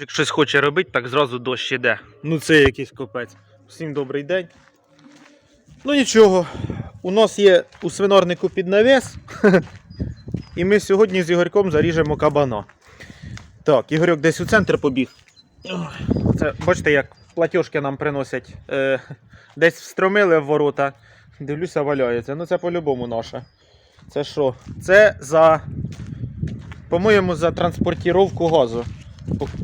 Як щось хоче робити, так зразу дощ іде. Ну це якийсь копець. Всім добрий день. Ну нічого, у нас є у свинарнику під навіс. І ми сьогодні з Ігорьком заріжемо кабана. Так, Ігорьок десь у центр побіг. Це, бачите, як платіжки нам приносять. Е, десь встромили в ворота. Дивлюся, валяється. Ну це по-любому наше. Це що? Це за. По-моєму, за транспортіровку газу.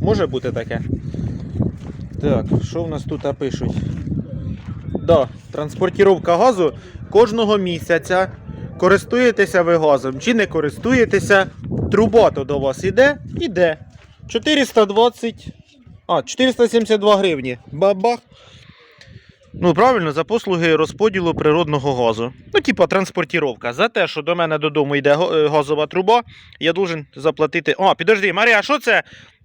Може бути таке? Так, що в нас тут пишуть? Да, транспортіровка газу кожного місяця. Користуєтеся ви газом чи не користуєтеся, труба то до вас іде? Іде. 420. А, 472 гривні. Бабах. Ну, правильно, за послуги розподілу природного газу. Ну, типа транспортіровка. За те, що до мене додому йде е, газова труба, я должен заплатити. О, підожди, Марія, що це?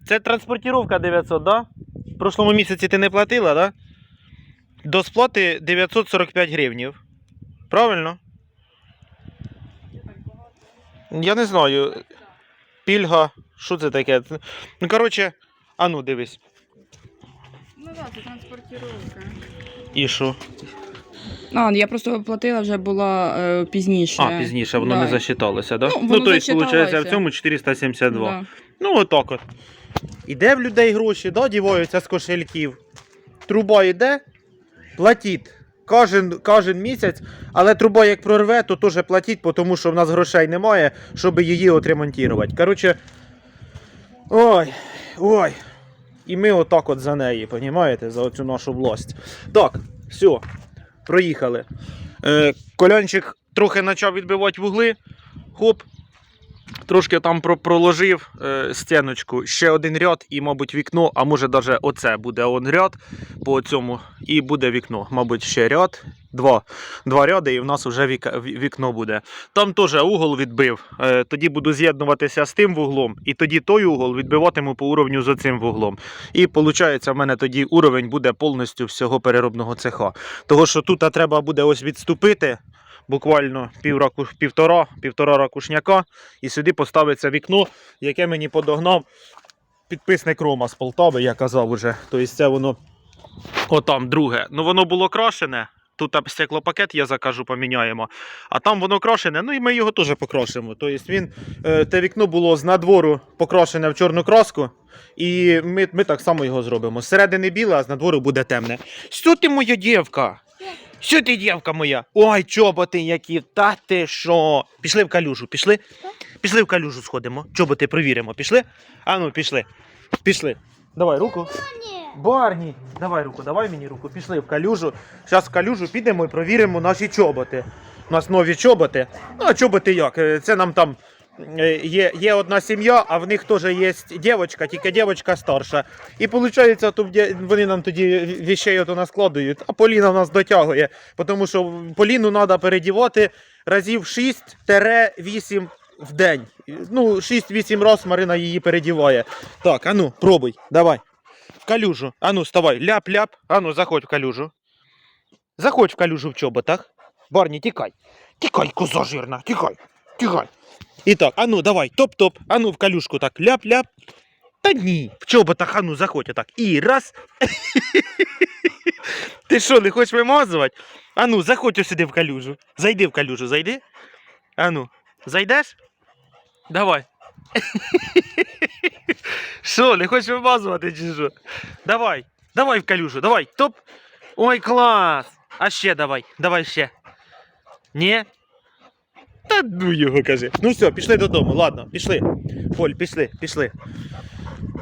Це транспортіровка 900, да? В прошлому місяці ти не платила, да? До сплати 945 гривнів. Правильно? Я не знаю. Пільга, що це таке? Ну, коротше, а ну дивись. Це транспортировка. І що? А, я просто платила вже була е, пізніше. А, пізніше воно Да. не засчиталося, да? Ну, Ну, воно то виходить, в засчиталося. цьому 472. Да. Ну, отак от. Іде в людей гроші, да, діваються з кошельків. Труба йде, платіть. Кожен, кожен місяць, але труба як прорве, то теж платіть, бо тому що в нас грошей немає, щоб її отремонтувати. Коротше. Ой, ой. І ми отак от за неї, понімаєте, за оцю нашу власть. Так, все, проїхали. Е, колянчик трохи почав відбивати вугли. Хоп, Трошки там про- проложив е, стіночку, ще один ряд і, мабуть, вікно, а може навіть оце буде он ряд по цьому, і буде вікно. Мабуть, ще ряд, два, два ряди, і в нас вже вікно буде. Там теж угол відбив. Е, тоді буду з'єднуватися з тим вуглом, і тоді той угол відбиватиму по уровню з оцим вуглом. І виходить, в мене тоді уровень буде повністю всього переробного цеха. Того, що тут треба буде ось відступити. Буквально пів раку, півтора, півтора ракушняка, і сюди поставиться вікно, яке мені подогнав підписник Рома з Полтави, я казав уже. Тобто це воно отам друге. Ну воно було крашене. Тут стеклопакет я закажу, поміняємо. А там воно крашене, ну і ми його теж покрашимо. Тобто він, е, те вікно було з надвору покрашене в чорну краску. І ми, ми так само його зробимо. Зсередини біле, а з надвору буде темне. Що ти моя дівка? Що ти, дівка моя? Ой, чоботи які, та ти що? Пішли в калюжу, пішли? Пішли в калюжу сходимо. Чоботи провіримо. Пішли? А ну, пішли. Пішли. Давай руку. Барні, давай руку, давай мені руку. Пішли в калюжу. Зараз в калюжу підемо і провіримо наші чоботи. У нас нові чоботи. Ну, а чоботи як? Е, Це нам там є, є одна сім'я, а в них теж є дівчинка, тільки дівчинка старша. І виходить, вони нам тоді віщей ото наскладують, а Поліна в нас дотягує. Тому що Поліну треба передівати разів 6-8 в день. Ну, 6-8 разів Марина її передіває. Так, а ну, пробуй, давай. В калюжу. А ну, вставай, ляп-ляп. А ну, заходь в калюжу. Заходь в калюжу в чоботах. Барні, тікай. Тікай, коза жирна, тікай, тікай. І так, а ну, давай, топ-топ. А ну, в калюшку так, ляп-ляп. Та ні, в чоботах, а ну, заходь отак. І раз. Ти що, не хочеш вимазувати? А ну, заходь ось сюди в калюжу. Зайди в калюжу, зайди. А ну, зайдеш? Давай. Що, не хочеш вимазувати чи що? Давай, давай в калюжу, давай, топ. Ой, клас! А ще давай, давай ще. Ні? Та ну його кажи. Ну все, пішли додому, ладно, пішли. Поль, пішли, пішли.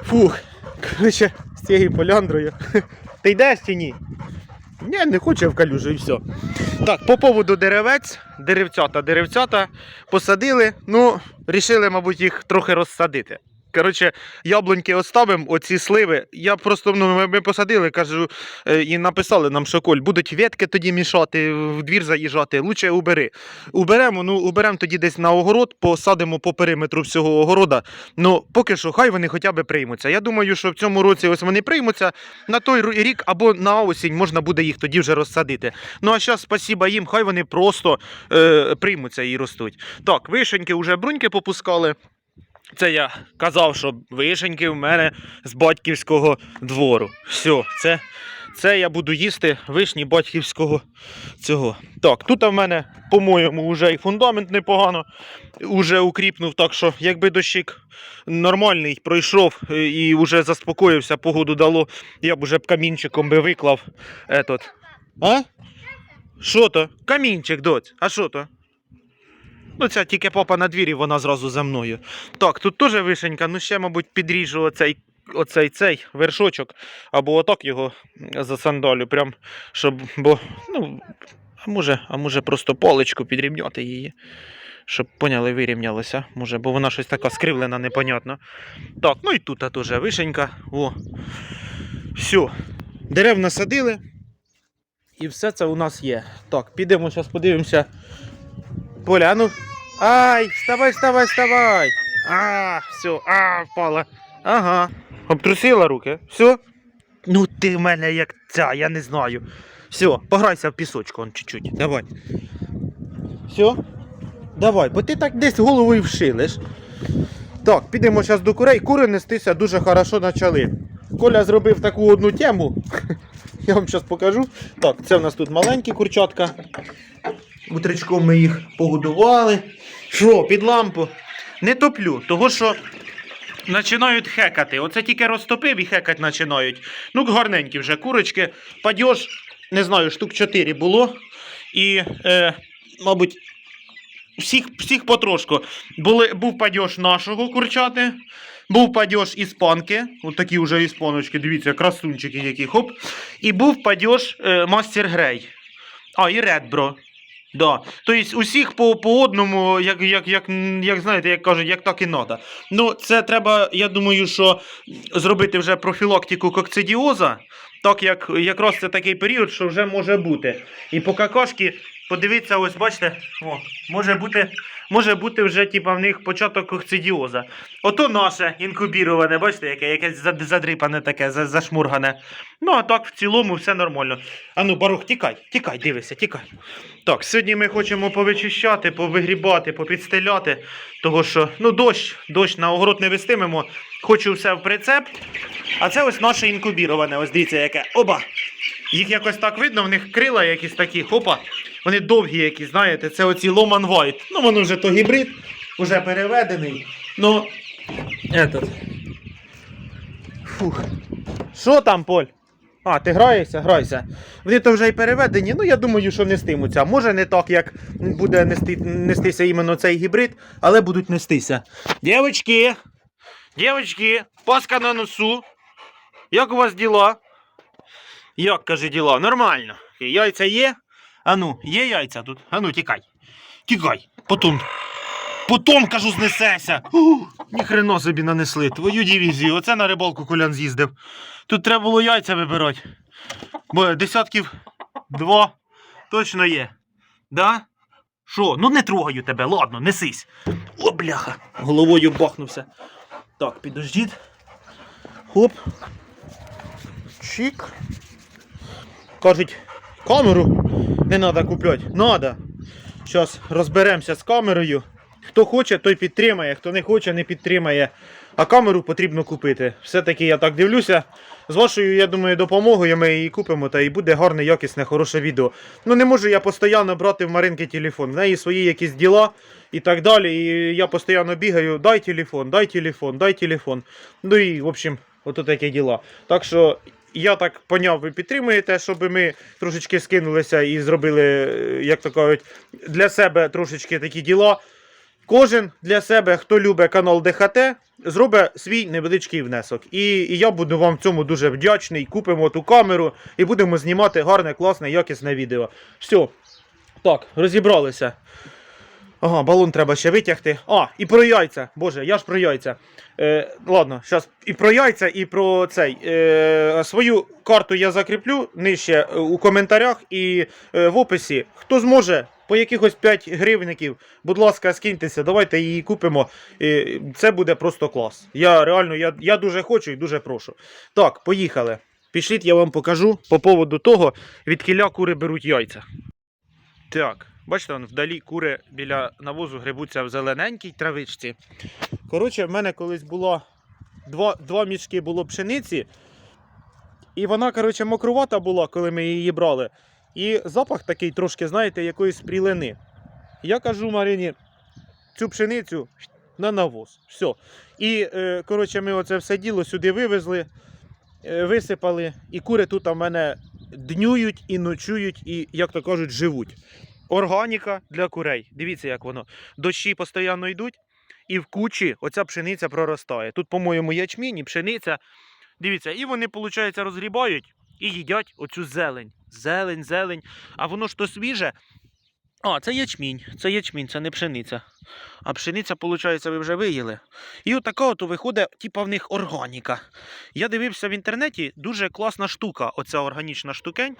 Фух. Короче, з цією поляндрою. Ти йдеш чи ні? Ні, не хочу в калюжу і все. Так, по поводу деревець, деревцята, деревцята посадили. Ну, рішили, мабуть, їх трохи розсадити. Коротше, яблуньки оставимо, оці сливи. Я просто ну, ми, ми посадили, кажу, е, і написали нам, що Коль, будуть ветки тоді мішати, в двір заїжджати. Лучше убери. Уберемо, ну уберемо тоді десь на огород, посадимо по периметру всього огорода. Ну, поки що, хай вони хоча б приймуться. Я думаю, що в цьому році ось вони приймуться. На той рік або на осінь можна буде їх тоді вже розсадити. Ну а зараз спасіба їм, хай вони просто е, приймуться і ростуть. Так, вишеньки вже бруньки попускали. Це я казав, що вишеньки в мене з батьківського двору. Все, це, це я буду їсти вишні батьківського цього. Так, тут в мене, по-моєму, вже і фундамент непогано уже укріпнув, так що якби дощик нормальний пройшов е, і вже заспокоївся, погоду дало, я б уже камінчиком би виклав етот. А? Що то? Камінчик, доць. А що то? Ну, ця тільки папа на двірі, вона зразу за мною. Так, тут теж вишенька, ну ще, мабуть, підріжу оцей, оцей цей вершочок, або отак його засандалю, прям, щоб, бо, ну, а може, а може просто паличку підрівняти її. Щоб поняли, вирівнялося. Може, бо вона щось така скривлена, непонятно. Так, ну і тут теж вишенька. О. Все. Дерев насадили. І все це у нас є. Так, підемо зараз подивимося. Поля, ну. Ай, вставай, вставай, вставай. А, все, а, впала. Ага. Обтрусила руки. Все. Ну ти в мене як ця, я не знаю. Все, пограйся в пісочку он чуть-чуть. Давай. Все. Давай, бо ти так десь головою вшилиш. Так, підемо зараз до курей. Кури нестися дуже хорошо почали. Коля зробив таку одну тему. Я вам зараз покажу. Так, це в нас тут маленькі курчатка. Утречком ми їх погодували. Що, під лампу? Не топлю, того що починають хекати. Оце тільки розтопив і хекать починають. Ну, гарненькі вже курочки. Падьош, не знаю, штук 4 було. І, е, мабуть, всіх, всіх потрошку. Були, був падьош нашого курчати, був падьош іспанки, от такі вже іспаночки, дивіться, красунчики які, хоп. І був падьош е, Мастер Грей. А, і Редбро. Да. Тобто усіх по, по одному, як, як, як, як знаєте, як кажуть, як так і надо. Ну, це треба, я думаю, що зробити вже профілактику кокцидіоза, так як якраз це такий період, що вже може бути. І по какашки, подивіться, ось бачите, о, може бути, може бути вже типа, в них початок кокцидіоза. Ото наше інкубіроване, бачите, яке, якесь зад- задрипане таке, зашмургане. Ну, а так в цілому все нормально. Ану, Барух, тікай, тікай, дивися, тікай. Так, сьогодні ми хочемо повичищати, повигрібати, попідстеляти, того що, ну, дощ, дощ на огород не вестимемо. Хочу все в прицеп. А це ось наше інкубіроване, ось дивіться, яке. Оба! Їх якось так видно, в них крила якісь такі, хопа. Вони довгі якісь, знаєте, це оці Ломан White. Ну, воно вже то гібрид, вже переведений. Ну, этот. Фух. Що там, Поль? А, ти граєшся, грайся. Вони то вже й переведені, ну я думаю, що нестимуться. Може не так, як буде нести, нестися іменно цей гібрид, але будуть нестися. Дівочки, дівочки, паска на носу. Як у вас діла? Як каже діла? Нормально. Яйця є? Ану, є яйця тут? Ану, тікай. Тікай. Потом. Потом, кажу, знесеся. Ух, Ніхрена собі нанесли. Твою дивізію. Оце на рибалку колян з'їздив. Тут треба було яйця вибирати. Бо десятків два точно є. Да? Що? Ну не трогаю тебе, ладно, несись. О, бляха. Головою бахнувся. Так, підождіть. Хоп. Чик. Кажуть, камеру не треба купляти. Надо. Зараз розберемося з камерою. Хто хоче, той підтримає, хто не хоче, не підтримає. А камеру потрібно купити. Все-таки я так дивлюся. З вашою, я думаю, допомогою ми її купимо, та і буде гарне, якісне, хороше відео. Ну не можу я постійно брати в Маринки телефон. В неї свої якісь діла і так далі. І я постійно бігаю, дай телефон, дай телефон, дай телефон. Ну і, в общем, ото такі діла. Так що я так поняв, ви підтримуєте, щоб ми трошечки скинулися і зробили, е, як то кажуть, для себе трошечки такі діла. Кожен для себе, хто любить канал ДХТ, зробить свій невеличкий внесок. І, і я буду вам в цьому дуже вдячний. Купимо ту камеру і будемо знімати гарне, класне, якісне відео. Все. Так, розібралися. Ага, балон треба ще витягти. А, і про яйця. Боже, я ж про яйця. Е, ладно, зараз і про яйця, і про цей. Е, свою карту я закріплю нижче е, у коментарях і е, в описі. Хто зможе по якихось 5 гривників, будь ласка, скиньтеся, давайте її купимо. Е, це буде просто клас. Я реально я, я дуже хочу і дуже прошу. Так, поїхали. Пішліть, я вам покажу по поводу того, від кіля кури беруть яйця. Так, Бачите, вон, вдалі кури біля навозу грибуться в зелененькій травичці. Коротше, в мене колись було два, два мішки було пшениці, і вона, коротше, мокрувата була, коли ми її брали. І запах такий трошки, знаєте, якоїсь прілини. Я кажу Марині, цю пшеницю на навоз. Все. І, е, коротше, ми оце все діло сюди вивезли, е, висипали, і кури тут в мене днюють і ночують, і, як то кажуть, живуть. Органіка для курей. Дивіться, як воно. Дощі постійно йдуть, і в кучі оця пшениця проростає. Тут, по-моєму, ячмінь і пшениця. Дивіться, і вони, виходить, розгрібають і їдять оцю зелень. Зелень, зелень. А воно ж то свіже. А, це ячмінь. Це ячмінь, це не пшениця. А пшениця, виходить, ви вже виїли. І отака от виходить, типа в них органіка. Я дивився в інтернеті, дуже класна штука, оця органічна штукень.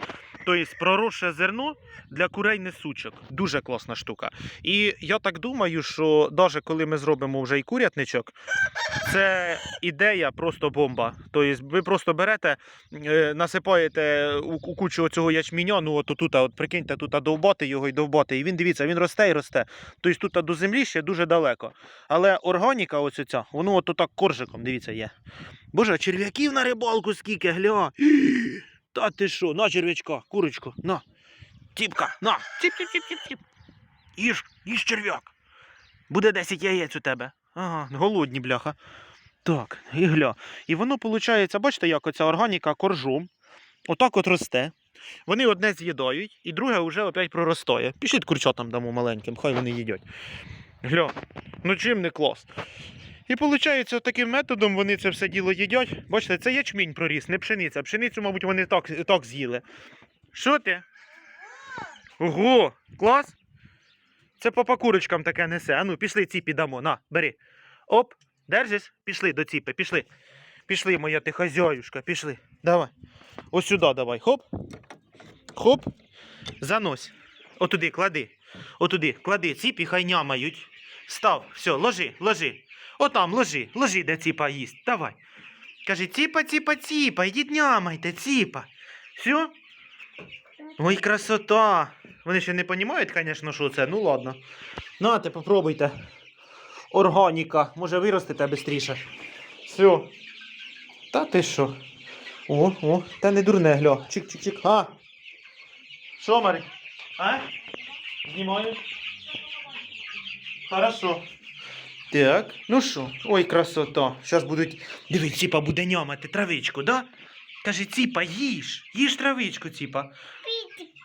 Тобто проросше зерно для курей несучок. Дуже класна штука. І я так думаю, що навіть коли ми зробимо вже і курятничок, це ідея просто бомба. Тобто ви просто берете, е, насипаєте у, кучу цього ячміня, ну от тут, от прикиньте, тут довбати його і довбати. І він дивіться, він росте і росте. Тобто тут до землі ще дуже далеко. Але органіка, ось ця, воно от так коржиком, дивіться, є. Боже, черв'яків на рибалку скільки, гля. Та ти що, на черв'ячка, курочку, на. Тіпка, на. Тіп-тіп-тіп-тіп-тіп. Їж, їж черв'як. Буде 10 яєць у тебе. Ага, голодні, бляха. Так, і гля. І воно виходить, бачите, як оця органіка коржом. Отак от росте. Вони одне з'їдають, і друге вже опять проростає. Пішліть курчатам дамо маленьким, хай вони їдять. Гля, ну чим не клас. І виходить, таким методом вони це все діло їдять. Бачите, це ячмінь проріс, не пшениця. Пшеницю, мабуть, вони так, так з'їли. Що ти? Ого, клас! Це папа курочкам таке несе. Ану, пішли ціпі дамо. На, бери. Оп, держиш? Пішли до ціпи, пішли. Пішли, моя ти хазяюшка, пішли. Давай. Ось сюди давай. Хоп. Хоп. Занось. Отуди клади. Отуди, клади. Ціпі хай нямають. Став. Все, ложи, ложи. Отам, ложи, ложи, де ціпа їсть. Давай. Кажи, ціпа, ціпа, ціпа, йдіть нямайте, ціпа. Все? Ой, красота. Вони ще не розуміють, звісно, що це. Ну ладно. Нате, попробуйте. Органіка. Може виростете швидше. Все. Та ти що? О, о, та не дурне, гля. Чик-чик-чик. А. Що, Марі? А? Знімаю. Хорошо. Так, ну що? Ой, красота. Зараз будуть. Диви, ціпа буде нямати травичку, да? Каже, ціпа, їж. Їж травичку, ціпа.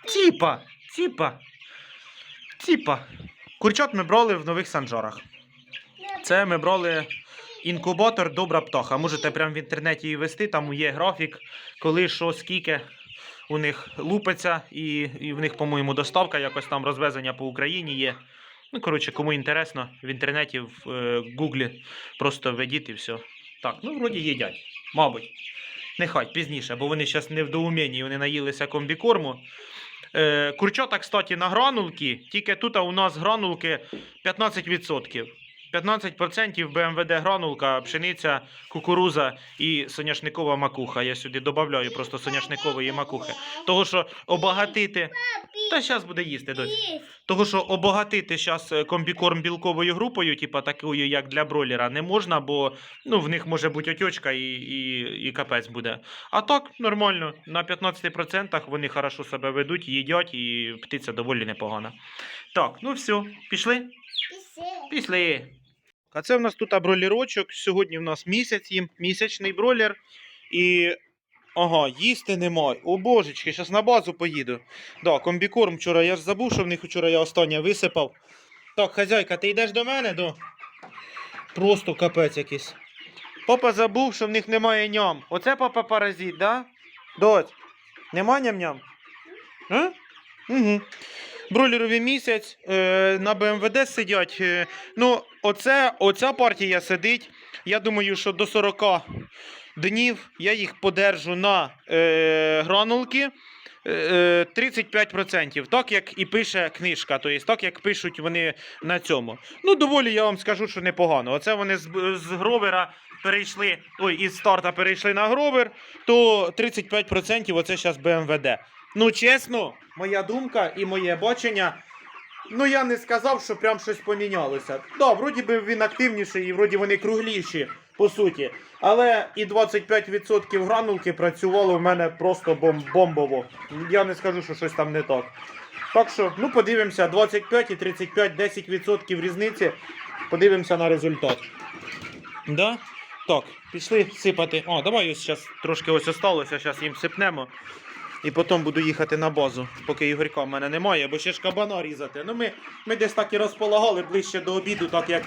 Ціпа, ціпа. Ціпа. Курчат ми брали в нових санжарах. Це ми брали інкубатор Добра птаха. Можете прямо в інтернеті її вести, там є графік, коли що, скільки у них лупиться, і, і в них, по-моєму, доставка якось там розвезення по Україні є. Ну, коротше, кому інтересно, в інтернеті, в е, Гуглі просто введіть і все. Так, ну вроді їдять, мабуть. Нехай пізніше, бо вони зараз не в доумінні, вони наїлися комбікорму. Е, курчата, кстати, на гранулки, тільки тут у нас гранулки 15%. 15% БМВД гранулка, пшениця, кукуруза і соняшникова макуха. Я сюди додаю просто соняшникової макухи. Того, що обагатити. Та зараз буде їсти, доць. Того, що обагатити зараз комбікорм білковою групою, типа такою, як для бройлера, не можна, бо ну, в них може бути отечка і, і, і капець буде. А так, нормально, на 15% вони хорошо себе ведуть, їдять, і птиця доволі непогана. Так, ну все, пішли? Пішли. А це в нас тут бройлерочок. Сьогодні в нас місяць їм, місячний бройлер. І. Ага, їсти немає. О божечки, зараз на базу поїду. Да, комбікорм вчора я ж забув, що в них вчора я останнє висипав. Так, хазяйка, ти йдеш до мене? До? Просто капець якийсь. Папа забув, що в них немає ням. Оце папа паразит, да? Доць, нема ням-ням? Угу. Бройлеровий місяць е, на БМВД сидять. Е, ну, оце, оця партія сидить. Я думаю, що до 40 днів я їх подержу на е, гранулки. е, 35%, так як і пише книжка, тобто так як пишуть вони на цьому. Ну, доволі я вам скажу, що непогано. Оце вони з, з гровера перейшли, ой, із старта перейшли на гровер, то 35% оце зараз БМВД. Ну, чесно, моя думка і моє бачення. ну я не сказав, що прям щось помінялося. Да, вроді би він активніший і вроді вони кругліші, по суті. Але і 25% гранулки працювало в мене просто бом- бомбово. Я не скажу, що щось там не так. Так що, ну подивимося, 25 і 35, 10% різниці. Подивимося на результат. Да? Так, пішли сипати. О, давай ось зараз трошки ось осталося, зараз їм сипнемо. І потім буду їхати на базу, поки Ігорька в мене немає, бо ще ж кабана різати. Ну ми, ми десь так і розполагали ближче до обіду, так як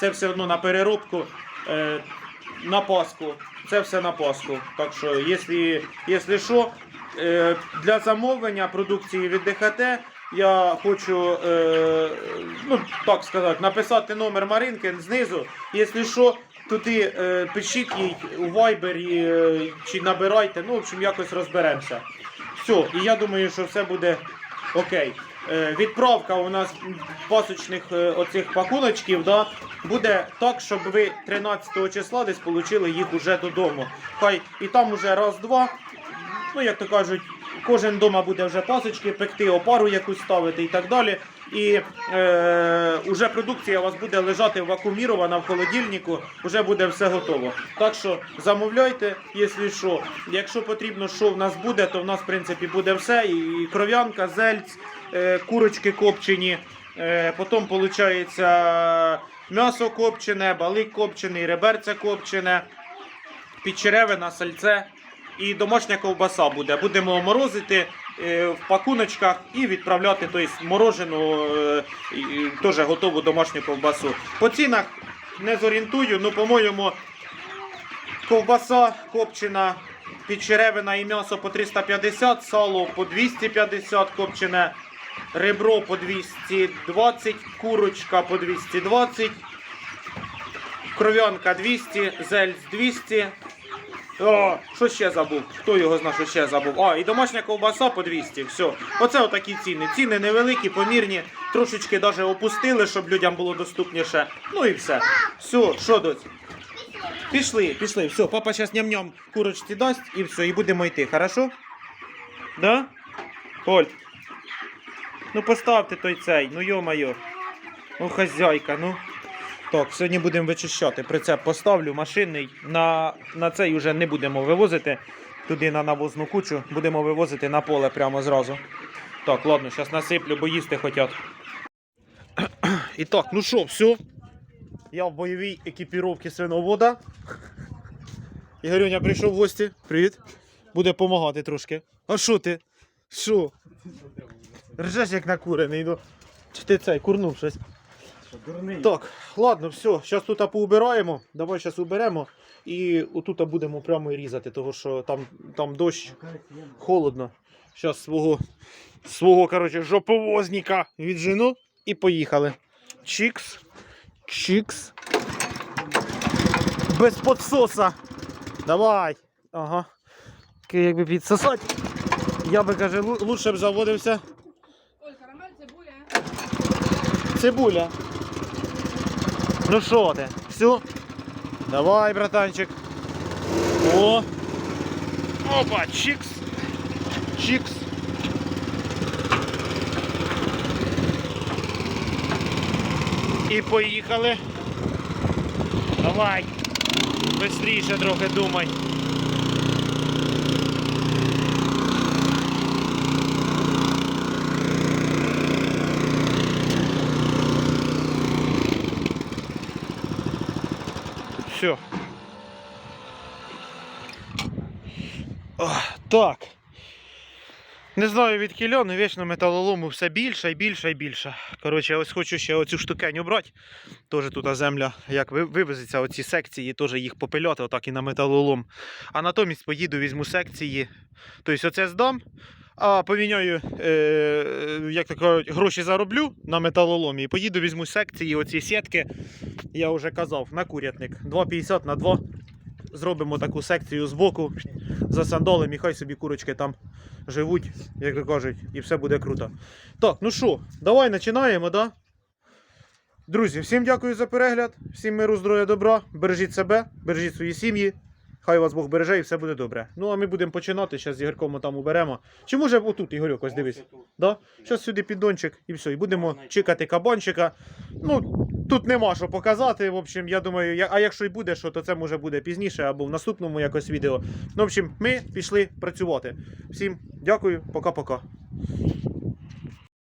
це все одно на переробку, е, на Пасху. Це все на Пасху. Так що, якщо, що, е, для замовлення продукції від ДХТ я хочу, е, ну так сказати, написати номер Маринки знизу. Якщо що, туди е, пишіть їй у Viber е, чи набирайте, ну, в общем, якось розберемося. Все, і я думаю, що все буде окей. Е, відправка у нас пасочних е, оцих пакуночків да, буде так, щоб ви 13 числа десь отримали їх уже додому. Хай і там уже раз-два, ну як то кажуть, кожен вдома буде вже пасочки пекти, опару якусь ставити і так далі. І е, уже продукція у вас буде лежати вакуумірована в холодильнику, вже буде все готово. Так що замовляйте, якщо що. Якщо потрібно, що в нас буде, то в нас в принципі буде все. І кров'янка, зельць, е, курочки копчені. Е, потім виходить м'ясо копчене, балик копчений, реберця копчене, підчеревина, сальце і домашня ковбаса буде. Будемо морозити в пакуночках і відправляти тобто, морожену, е, теж готову домашню ковбасу. По цінах не зорієнтую, ну, по-моєму, ковбаса копчена, підчеревина і м'ясо по 350, сало по 250 копчене, ребро по 220, курочка по 220, кров'янка 200, зельць 200. О, що ще забув? Хто його знає, що ще забув? А, і домашня ковбаса по 200. Все. Оце отакі ціни. Ціни невеликі, помірні. Трошечки даже опустили, щоб людям було доступніше. Ну і все. Все, що доць? Пішли, пішли. Все, папа зараз ням-ням курочці дасть і все, і будемо йти, хорошо? Да? Оль. Ну поставте той цей, ну йо-майо. Ну, хазяйка, ну. Так, сьогодні будемо вичищати. Прицеп поставлю машинний. На, на цей вже не будемо вивозити туди на навозну кучу. Будемо вивозити на поле прямо зразу. Так, ладно, зараз насиплю, бо їсти хотять. І так, ну що, все. Я в бойовій екіпіровці свиновода. Ігорюня прийшов в гості. Привіт. Буде допомагати трошки. А що ти? Що? Ржеш як накурений. Ну. Чи ти цей курнув щось? Так, ладно, все, зараз тут поубираємо. Давай зараз уберемо і отут будемо прямо і різати, тому що там, там дощ, холодно. Зараз свого, свого коротше, жоповозника віджену і поїхали. Чікс. Чікс. Без подсоса. Давай. Ага. Такий Якби підсосати. Я би каже, лучше б заводився. Ой, карамель, цибуля. Цибуля. Ну що ти? Все? Давай, братанчик. О! Опа, чикс. Чикс. І поїхали. Давай. Бистріше трохи думай. Все. Так. Не знаю від кільону, вічно металолому все більше і більше і більше. Коротше, ось хочу ще оцю штукеню брати. Теж тут земля, як вивезеться оці секції, теж їх попиляти, отак і на металолом. А натомість поїду, візьму секції. Тобто оце здам, а поміняю, е, як то кажуть, гроші зароблю на металоломі і поїду, візьму секції, оці сітки. Я вже казав, на курятник. 2,50 на 2. Зробимо таку секцію з боку, засандолимо і хай собі курочки там живуть, як то кажуть, і все буде круто. Так, ну що, давай починаємо, да? Друзі, всім дякую за перегляд, всім миру, здоров'я, добра. Бережіть себе, бережіть свої сім'ї. Хай вас Бог береже і все буде добре. Ну а ми будемо починати. Зараз з Ігорком там уберемо. Чи може отут, Ігорьок, ось дивись. Да? Зараз сюди піддончик і все. І будемо чекати кабанчика. Ну, тут нема що показати. В общем, я думаю, я- а якщо й буде що, то це може буде пізніше або в наступному якось відео. Ну, в общем, ми пішли працювати. Всім дякую, пока-пока.